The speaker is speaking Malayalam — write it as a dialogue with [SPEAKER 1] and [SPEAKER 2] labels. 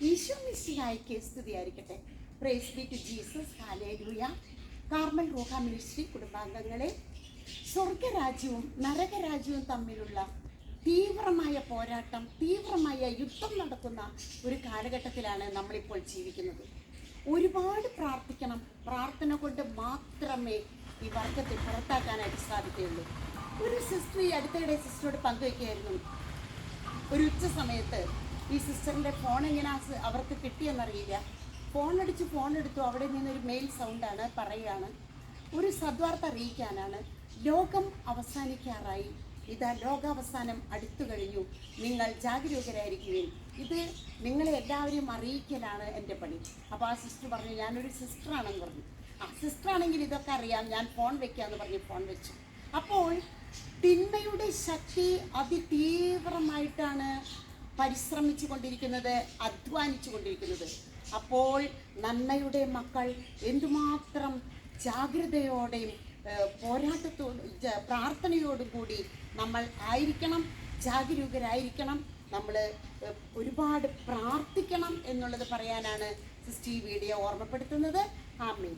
[SPEAKER 1] ഈശോ മിശിഹായ്ക്ക് സ്തുതിയായിരിക്കട്ടെ praise be to Jesus hallelujah Carmel Roha ministry കുടുംബാംഗങ്ങളെ സ്വർഗരാജ്യവും നരകരാജ്യവും തമ്മിലുള്ള തീവ്രമായ പോരാട്ടം തീവ്രമായ യുദ്ധം നടക്കുന്ന ഒരു കാലഘട്ടത്തിലാണ് നമ്മളിപ്പോൾ ജീവിക്കുന്നത്. ഒരുപാട് പ്രാർത്ഥിക്കണം. പ്രാർത്ഥന കൊണ്ട് മാത്രമേ ഈ വർഗത്തെ പുറത്താക്കാനായിട്ട് സാധിക്കുകയുള്ളൂ. ഒരു സിസ്റ്റർ ഈ അടുത്തിടെ സിസ്റ്ററോട് പങ്കുവയ്ക്കുകയായിരുന്നു ഒരു ഉച്ച സമയത്ത് ഈ സിസ്റ്ററിന്റെ ഫോൺ എങ്ങനെ അവർക്ക് കിട്ടിയെന്നറിയില്ല. ഫോണടിച്ച് ഫോൺ എടുത്തു അവിടെ നിന്നൊരു മെയിൽ സൗണ്ടാണ് പറയുകയാണ്. ഒരു സദ്വാർത്ത അറിയിക്കാനാണ്. ലോകം അവസാനിക്കാറായി. ഇതാ ലോകാവസാനം അടുത്തു കഴിഞ്ഞു. നിങ്ങൾ ജാഗരൂകരായിരിക്കുകയും ഇത് നിങ്ങളെ എല്ലാവരെയും അറിയിക്കലാണ് എന്റെ പണി. അപ്പോൾ ആ സിസ്റ്റർ പറഞ്ഞു ഞാനൊരു സിസ്റ്ററാണെന്ന് പറഞ്ഞു. ആ സിസ്റ്റർ ആണെങ്കിൽ ഇതൊക്കെ അറിയാം. ഞാൻ ഫോൺ വെക്കാമെന്ന് പറഞ്ഞ് ഫോൺ വെച്ചു. അപ്പോൾ തിന്മയുടെ ശക്തി അതിതീവ്രമായിട്ടാണ് പരിശ്രമിച്ചു കൊണ്ടിരിക്കുന്നത് അധ്വാനിച്ചു കൊണ്ടിരിക്കുന്നത് അപ്പോൾ നന്മയുടെ മക്കൾ എന്തുമാത്രം ജാഗ്രതയോടെയും പോരാട്ടത്തോടും പ്രാർത്ഥനയോടും കൂടി നമ്മൾ ആയിരിക്കണം ജാഗരൂകരായിരിക്കണം നമ്മൾ ഒരുപാട് പ്രാർത്ഥിക്കണം എന്നുള്ളത് പറയാനാണ് സിസ്റ്റി വീഡിയോ ഓർമ്മപ്പെടുത്തുന്നത്. ആമീൻ.